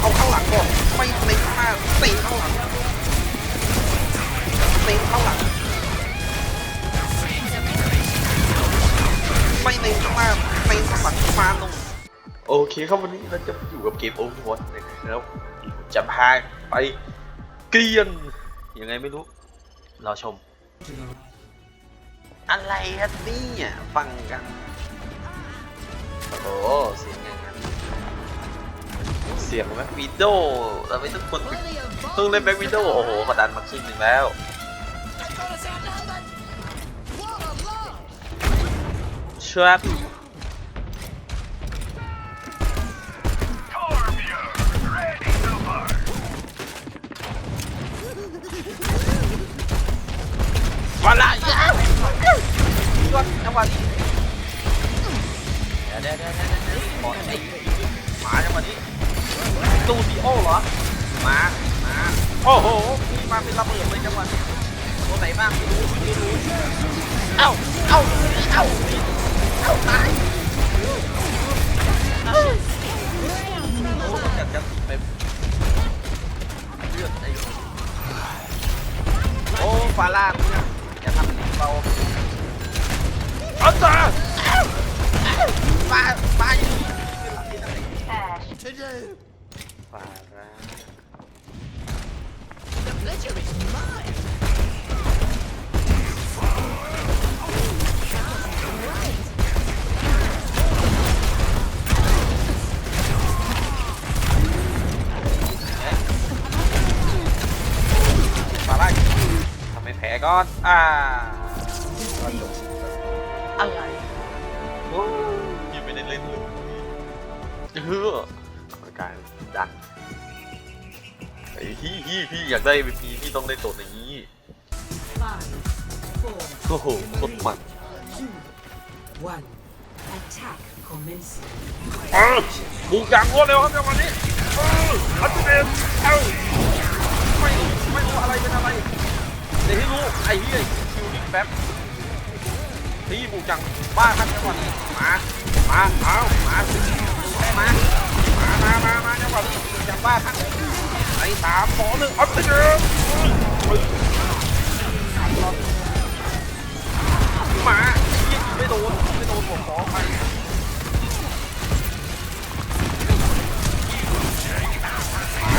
เอาข้างหลังก่อนไม่เล็งข้างหน้าเตะข้างหลังเตะข้างหลังไม่เล็งข้างหน้าตะข้างหลังมาลงโอเคครับวันนี้เราจะอยู่กับเกมโอเวอร์วอตนะครับจะพาไปเกลียนยังไงไม่รู้รอชม อะไรครับนี่ฟังกัน โอ้เสียงอย่าง เสียงแบ็กวิดโดเราไม่ต้องคนต้องเล่นแบ็กวิดโดโอ้โหกดดันมาครึ่งหนึ่งแล้วครับมาละยาวก่อนจังหวะนี้เดี๋ยวเดี๋ยวเดี๋ยวเดี๋ยว ตูดิโอเหรอหมาหมา โอ้โหมีมาเป็นระเบิดเลยจังหวะนี้ตัวไหนบ้างไม่รู้ไม่รู้ เอ้า เอ้า เอ้า เอ้าตายเอ้าโอ้อยากจะไปเลือดไอ้โอ้ฟาร่าเนี่ยอย่าทำเป็นเบาเอาจ้ามามาอยู่นี่ ก่อน อ่าอะไรโอ้ยยังไม่ได้เล่นเลยเฮ้อการดันไอ้พี่พี่พี่อยากได้พี่พี่ต้องได้ตัวนี้ Five, four, โอ้โหโคตรมัน two, one. Attack commencing. อ้าวบุกอย่างรวดเร็วครับจังหวะนี้เอออัลติเมทเอ้า แป๊บพี่บุกจังบ้าครับจังหวะนี้มา มาเอามามา มา มา มา มาจังหวะนี้บุกจังบ้าครับไอ้สามสองหนึ่งอัลติเมทมายิงไม่โดนไม่โดนผมขอไป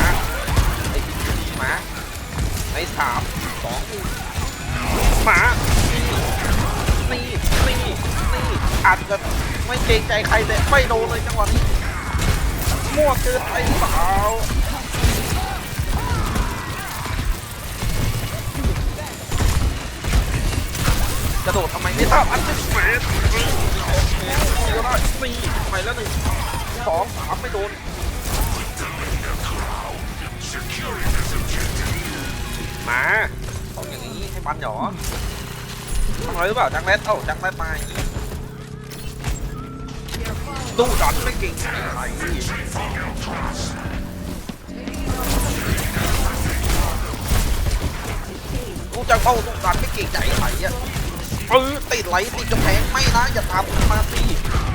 มาไอ้ที่ดีมาไอ้สามสองห มานี่นี่นี่อาจจะไม่เกรงใจใครเลยไม่โดนเลยจังหวะนี้มั่วเกินไปหรือเปล่ากระโดดทำไมไม่ทราบอันเป็นแหมนี่ก็ได้นี่ไปแล้วหนึ่งสองสามไม่โดนมา ปันหยอทำอะไรหรือเปล่าจังแรดเอ้าจังแรดมาอย่างนี้ตู้ดันไม่เก่งใครกูจะเข้าตู้ดันไม่เก่งใจไหลอะเออติดไหลติดกระแพงไม่นะอย่าตามผมมาสิ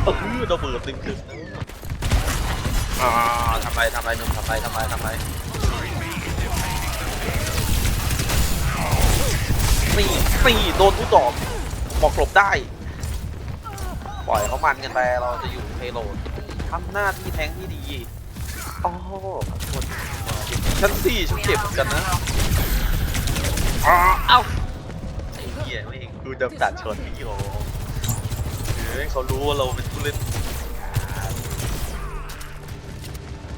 เออระเบิดตึงขึ้นอ่าทำไรทำไรหนุ่มทำไรทำไรทำไร นี่นี่โดนทุกดอกบอกหลบได้ ปล่อยเขามันกันไปเราจะอยู่เพโลดทำหน้าที่แทงที่ดีโอ้โหขอโทษชั้นสี่ฉันเจ็บเหมือนกันนะอ้าเอ้าไอ้เหี้ยไม่เองดูดำตัดชนพี่โอเฮ้ยเขารู้ว่าเราเป็นผู้เล่น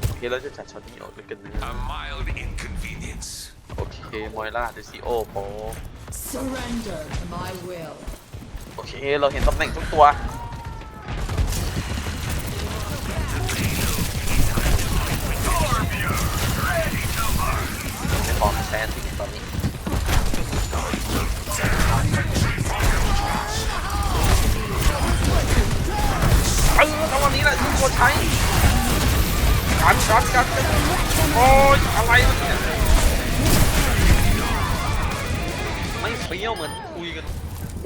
โอเคเราจะจัดช็อตนี้ออกด้วยกันนะ A mild inconvenience. โอเคมอยล่าเดซิโอโป Surrender to my will. โอเค เราเห็นตำแหน่งทุกตัว ไม่พอแซนที่ ไม่เฟี้ยวเหมือนคุยกัน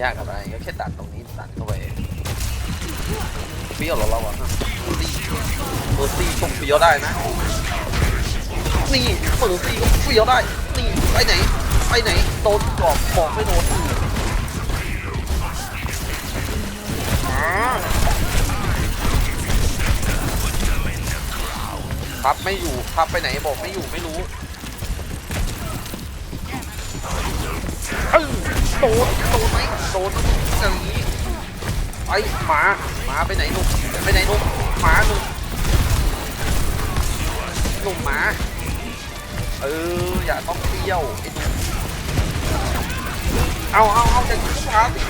ยากอะไรก็แค่ตัดตรงนี้ตัดเข้าไปเฟี้ยวเหรอเราอะฮะโรซี่โรซี่ชกเฟี้ยวได้นะนี่เปิดซี่ก็เฟี้ยวได้นี่ไปไหนไปไหนโดนกรอบบอกไม่โดนพับไม่อยู่พับไปไหนบอกไม่อยู่ไม่รู้ เออโดนโดนไหมโดนอย่างนี้ไปหมาหมาไปไหนลูกไปไหนลูกหมาลูกลูกหมาเอออย่าต้องเที่ยวไอ้หนุ่มเอาเอาเอาจะขึ้นมาสิ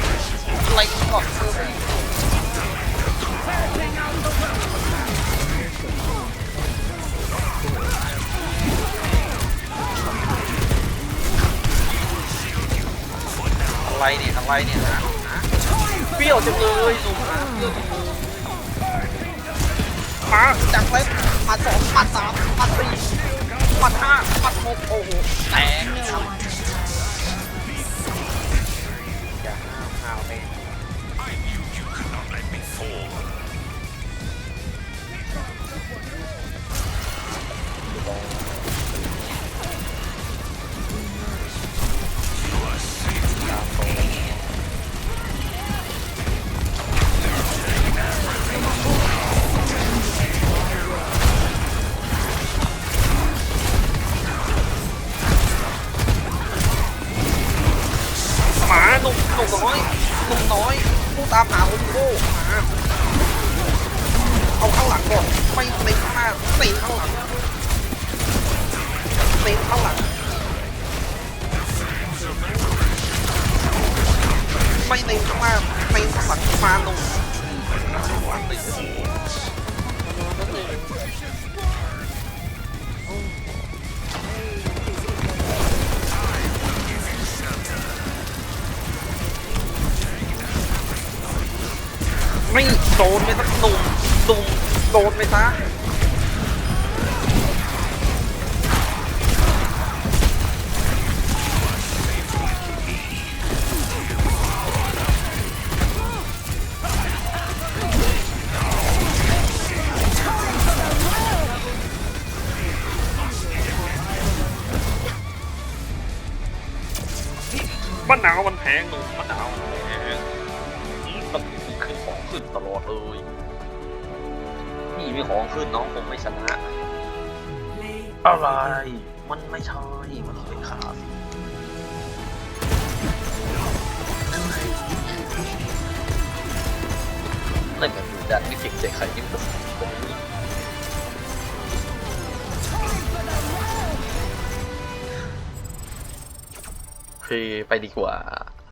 อะไรก่อนเออ อะไรเนี่ยอะไรเนี่ยนะเปรี้ยวจังเลยหนุ่มนะเปรี้ยวจังเลยมาจังเลยมาสองปัดสามปัดสี่ปัดห้าปัดหกโอ้โหแตกอย่ หนุ่มน้อยหนุ่มน้อยผู้ตามหาคนโก้มาเอาข้างหลังก่อนไม่เต็ข้างหน้าเต็ข้างหลังเต็ข้างหลัง ไม่เต็ข้างหน้าเต็ข้างหลังมาหนุ่ ไม่โดนไปสักหนุ่มหนุ่มโดนไปซะมะนาวมันแพงหนุ่มมะนาวมันแพง ขึ้นของขึ้นตลอดเลย นี่มีของขึ้นน้องผมไม่ชนะ อะไร มันไม่ใช่ มันเป็นขาสิเล่นแบบดูดันไม่เก่งใจใครยิ่งกว่าผมนี่โอเคไปดีกว่า